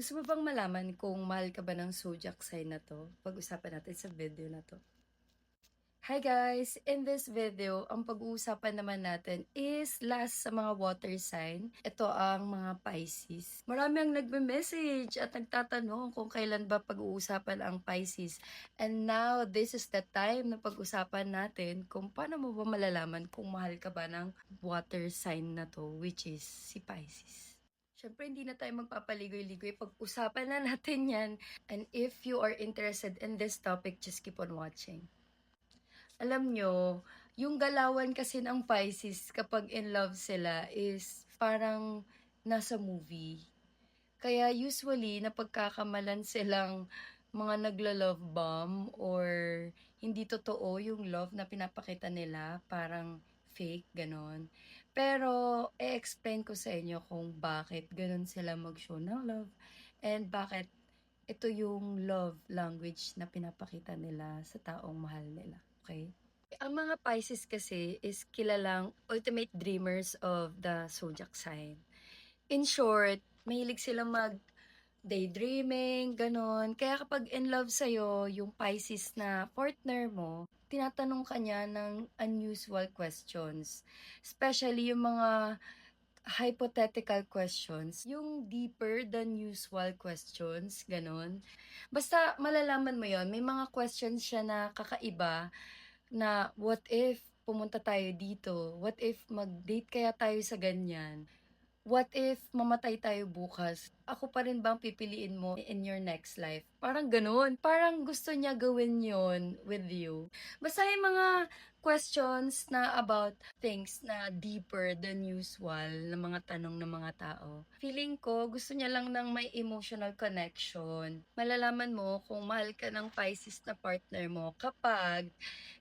Gusto mo bang malaman kung mahal ka ba ng zodiac sign na to? Pag-usapan natin sa video na to. Hi guys! In this video, ang pag-uusapan naman natin is last sa mga water sign. Ito ang mga Pisces. Marami ang nagme-message at nagtatanong kung kailan ba pag-uusapan ang Pisces. And now, this is the time na pag-usapan natin kung paano mo ba malalaman kung mahal ka ba ng water sign na to, which is si Pisces. Siyempre, hindi na tayo magpapaligoy-ligoy. Pag-usapan na natin yan. And if you are interested in this topic, just keep on watching. Alam nyo, yung galawan kasi ng Pisces kapag in love sila is parang nasa movie. Kaya usually, napagkakamalan silang mga nagla-love bomb or hindi totoo yung love na pinapakita nila, parang fake, ganon. Pero, e-explain ko sa inyo kung bakit ganon sila mag-show ng love and bakit ito yung love language na pinapakita nila sa taong mahal nila. Okay? Ang mga Pisces kasi is kilalang ultimate dreamers of the zodiac sign. In short, mahilig sila mag daydreaming, ganon. Kaya kapag in love sa'yo, yung Pisces na partner mo, tinatanong ka niya ng unusual questions. Especially yung mga hypothetical questions, yung deeper than usual questions, ganon. Basta malalaman mo yon may mga questions siya na kakaiba na what if pumunta tayo dito? What if mag-date kaya tayo sa ganyan? What if mamatay tayo bukas? Ako pa rin bang pipiliin mo in your next life? Parang ganun. Parang gusto niya gawin yon with you. Basta yung mga questions na about things na deeper than usual na mga tanong ng mga tao. Feeling ko, gusto niya lang ng may emotional connection. Malalaman mo kung mahal ka ng Pisces na partner mo kapag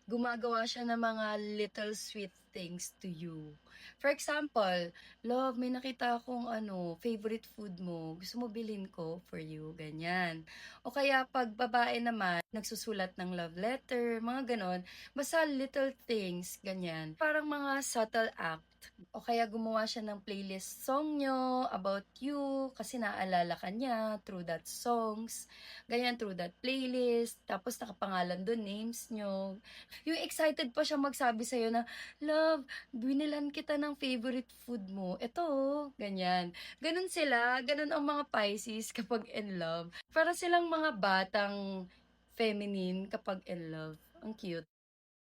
gumagawa siya ng mga little sweet things to you. For example, love, may nakita akong ano, favorite food mo. Gusto mo bilhin ko for you, ganyan. O kaya pag babae naman, nagsusulat ng love letter, mga ganon. Basta little things, ganyan. Parang mga subtle act. O kaya gumawa siya ng playlist song nyo about you kasi naalala ka niya through that songs. Ganyan, through that playlist. Tapos nakapangalan doon, names nyo. Yung excited pa siya magsabi sa'yo na, Love, binilan kita ng favorite food mo. Ito, oh." ganyan. Ganun sila, ganun ang mga Pisces kapag in love. Para silang mga batang feminine kapag in love. Ang cute.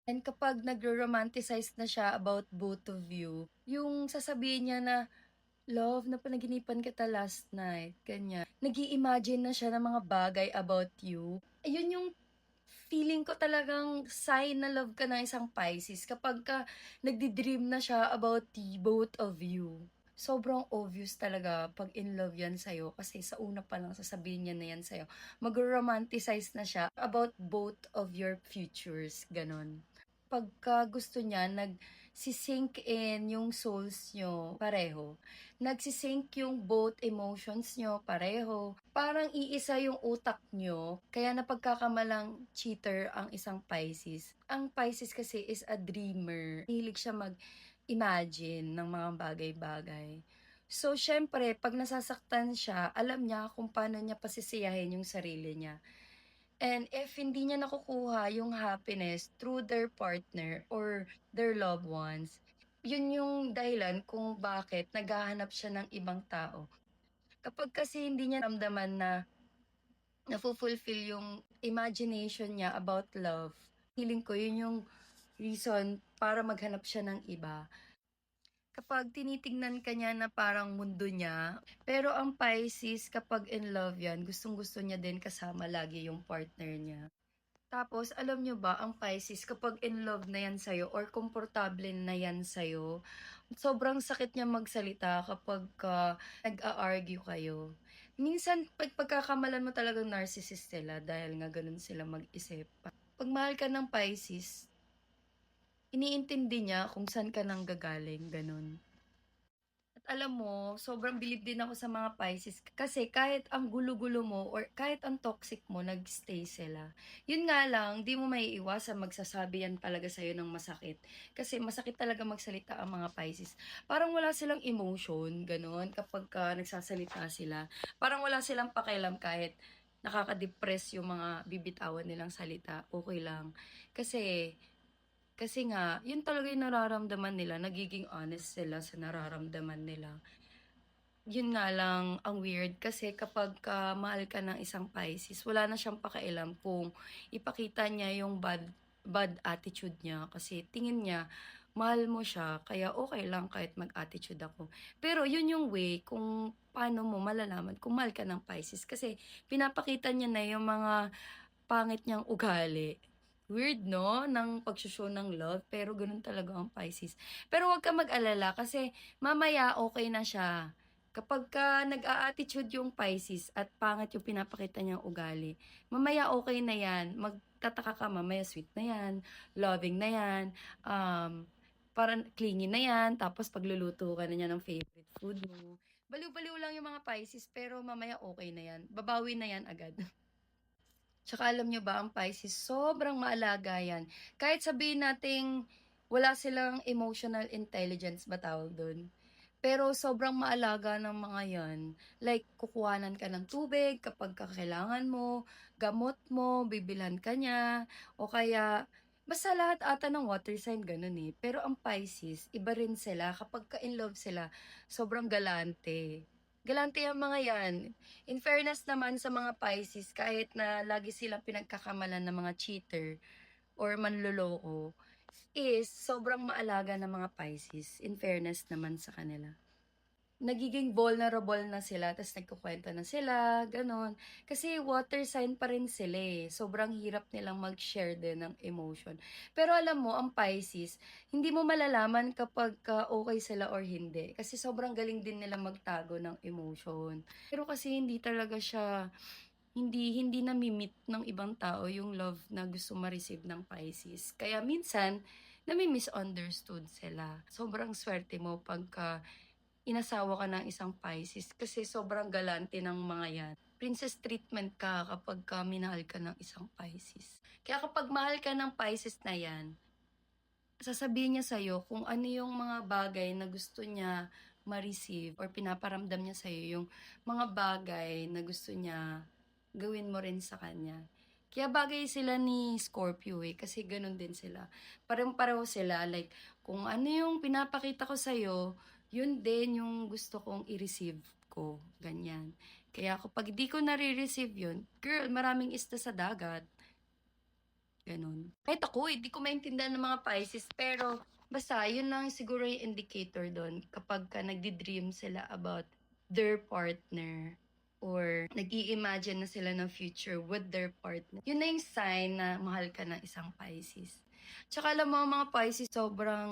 And kapag nagro-romanticize na siya about both of you, yung sasabihin niya na, Love, napanaginipan kita last night. Ganyan. nag imagine na siya ng mga bagay about you. Ayun yung feeling ko talagang sign na love ka ng isang Pisces kapag ka nagdi-dream na siya about the both of you. Sobrang obvious talaga pag in love yan sa'yo kasi sa una pa lang sasabihin niya na yan sa'yo. Mag-romanticize na siya about both of your futures. Ganon pagka gusto niya, nagsisync in yung souls nyo pareho. Nagsisync yung both emotions nyo pareho. Parang iisa yung utak nyo. Kaya napagkakamalang cheater ang isang Pisces. Ang Pisces kasi is a dreamer. Hilig siya mag-imagine ng mga bagay-bagay. So, syempre, pag nasasaktan siya, alam niya kung paano niya pasisiyahin yung sarili niya. And if hindi niya nakukuha yung happiness through their partner or their loved ones, yun yung dahilan kung bakit naghahanap siya ng ibang tao. Kapag kasi hindi niya ramdaman na na-fulfill yung imagination niya about love, feeling ko yun yung reason para maghanap siya ng iba kapag tinitingnan ka niya na parang mundo niya. Pero ang Pisces, kapag in love yan, gustong gusto niya din kasama lagi yung partner niya. Tapos, alam nyo ba, ang Pisces, kapag in love na yan sa'yo or komportable na yan sa'yo, sobrang sakit niya magsalita kapag uh, nag-a-argue kayo. Minsan, pag pagkakamalan mo talagang narcissist sila dahil nga ganun sila mag-isip. Pag mahal ka ng Pisces, iniintindi niya kung saan ka nang gagaling, ganun. At alam mo, sobrang bilib din ako sa mga Pisces. Kasi kahit ang gulo-gulo mo or kahit ang toxic mo, nagstay sila. Yun nga lang, di mo may iwasan magsasabi yan talaga sa'yo ng masakit. Kasi masakit talaga magsalita ang mga Pisces. Parang wala silang emotion, ganun, kapag ka nagsasalita sila. Parang wala silang pakialam kahit nakaka-depress yung mga bibitawan nilang salita, okay lang. Kasi, kasi nga, yun talaga yung nararamdaman nila, nagiging honest sila sa nararamdaman nila. Yun nga lang, ang weird, kasi kapag ka mahal ka ng isang Pisces, wala na siyang pakialam kung ipakita niya yung bad, bad attitude niya. Kasi tingin niya, mahal mo siya, kaya okay lang kahit mag-attitude ako. Pero yun yung way kung paano mo malalaman kung mahal ka ng Pisces. Kasi pinapakita niya na yung mga pangit niyang ugali. Weird, no? Ng pagsushow ng love. Pero ganun talaga ang Pisces. Pero huwag ka mag-alala kasi mamaya okay na siya. Kapag ka nag-a-attitude yung Pisces at pangit yung pinapakita niyang ugali, mamaya okay na yan. Magtataka ka, mamaya sweet na yan, loving na yan, um, parang clingy na yan, tapos pagluluto ka na niya ng favorite food mo. Baliw-baliw lang yung mga Pisces, pero mamaya okay na yan. Babawi na yan agad. Tsaka alam nyo ba, ang Pisces, sobrang maalaga yan. Kahit sabihin nating wala silang emotional intelligence ba tawag doon? Pero sobrang maalaga ng mga yan. Like, kukuhanan ka ng tubig kapag kakailangan mo, gamot mo, bibilhan ka niya, o kaya, basta lahat ata ng water sign ganun eh. Pero ang Pisces, iba rin sila. Kapag ka-in love sila, sobrang galante. Galante ang mga yan. In fairness naman sa mga Pisces, kahit na lagi silang pinagkakamalan ng mga cheater or manloloko, is sobrang maalaga ng mga Pisces. In fairness naman sa kanila. Nagiging vulnerable na sila, tapos nagkukwento na sila, ganon. Kasi water sign pa rin sila eh. Sobrang hirap nilang mag-share din ng emotion. Pero alam mo, ang Pisces, hindi mo malalaman kapag ka okay sila or hindi. Kasi sobrang galing din nila magtago ng emotion. Pero kasi hindi talaga siya hindi hindi nami-meet ng ibang tao yung love na gusto ma-receive ng Pisces. Kaya minsan, nami-misunderstood sila. Sobrang swerte mo pagka inasawa ka ng isang Pisces kasi sobrang galante ng mga yan. Princess treatment ka kapag ka minahal ka ng isang Pisces. Kaya kapag mahal ka ng Pisces na yan, sasabihin niya sa'yo kung ano yung mga bagay na gusto niya ma-receive or pinaparamdam niya sa'yo yung mga bagay na gusto niya gawin mo rin sa kanya. Kaya bagay sila ni Scorpio eh, kasi ganun din sila. Parang-pareho sila, like, kung ano yung pinapakita ko sa'yo, yun din yung gusto kong i-receive ko. Ganyan. Kaya kapag di ko nare-receive yun, girl, maraming ista sa dagat. Ganun. Kahit ako, hindi ko maintindihan ng mga Pisces, pero basta, yun lang siguro yung indicator doon kapag ka nagdi-dream sila about their partner or nag imagine na sila ng future with their partner. Yun na yung sign na mahal ka ng isang Pisces. Tsaka alam mo, mga Pisces, sobrang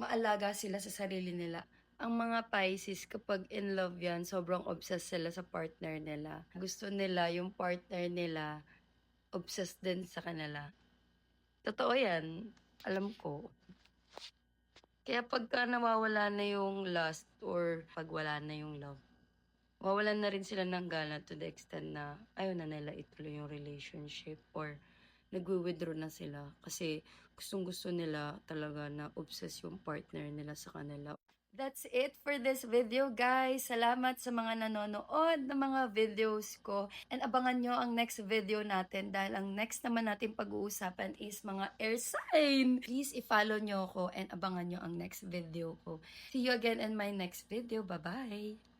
maalaga sila sa sarili nila. Ang mga Pisces, kapag in love yan, sobrang obsessed sila sa partner nila. Gusto nila yung partner nila, obsessed din sa kanila. Totoo yan. Alam ko. Kaya pagka nawawala na yung lust or pag wala na yung love, wawalan na rin sila ng gana to the extent na ayaw na nila ituloy yung relationship or nagwi-withdraw na sila kasi gustong gusto nila talaga na obsessed yung partner nila sa kanila. That's it for this video, guys. Salamat sa mga nanonood ng mga videos ko. And abangan nyo ang next video natin dahil ang next naman natin pag-uusapan is mga air sign. Please, i-follow nyo ako and abangan nyo ang next video ko. See you again in my next video. Bye-bye!